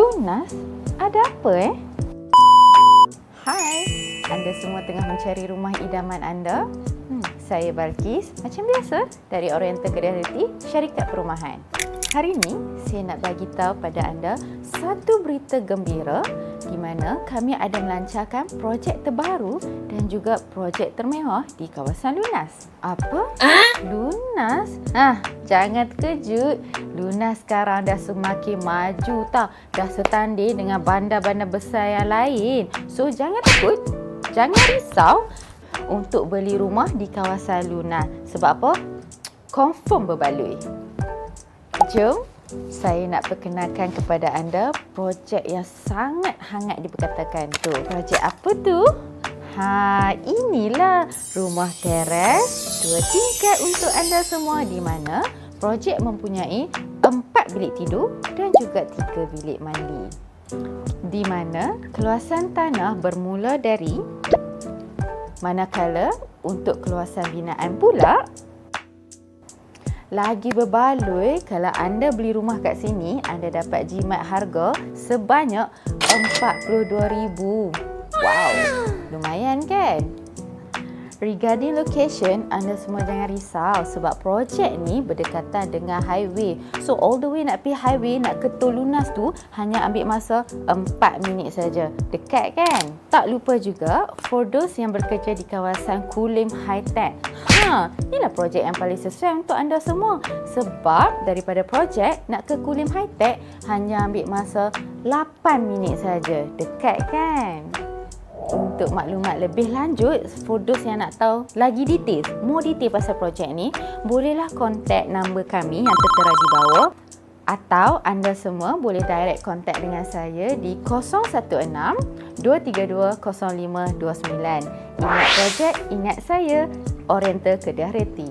Lunas? Ada apa eh? Hai, anda semua tengah mencari rumah idaman anda? Hmm, saya Balkis, macam biasa dari Oriental Kedai Reti, syarikat perumahan. Hari ini, saya nak bagi tahu pada anda satu berita gembira di mana kami ada melancarkan projek terbaru dan juga projek termewah di kawasan Lunas. Apa? Lunas? Ah, jangan terkejut. Lunas sekarang dah semakin maju tau. Dah setanding dengan bandar-bandar besar yang lain. So, jangan takut. Jangan risau untuk beli rumah di kawasan Lunas. Sebab apa? Confirm berbaloi. Jom saya nak perkenalkan kepada anda projek yang sangat hangat diperkatakan tu. Projek apa tu? Ha, inilah rumah teres dua tingkat untuk anda semua di mana projek mempunyai empat bilik tidur dan juga tiga bilik mandi. Di mana keluasan tanah bermula dari manakala untuk keluasan binaan pula lagi berbaloi kalau anda beli rumah kat sini anda dapat jimat harga sebanyak RM42,000. Wow, lumayan kan? Regarding location, anda semua jangan risau sebab projek ni berdekatan dengan highway. So all the way nak pergi highway, nak ke Tol Lunas tu hanya ambil masa 4 minit saja. Dekat kan? Tak lupa juga for those yang bekerja di kawasan Kulim High Tech. Ha, inilah projek yang paling sesuai untuk anda semua. Sebab daripada projek nak ke Kulim High Tech hanya ambil masa 8 minit saja. Dekat kan? Untuk maklumat lebih lanjut, for those yang nak tahu lagi detail, more detail pasal projek ni, bolehlah contact number kami yang tertera di bawah atau anda semua boleh direct contact dengan saya di 016 232 0529. Ingat projek, ingat saya, Oriental Kedah Reti.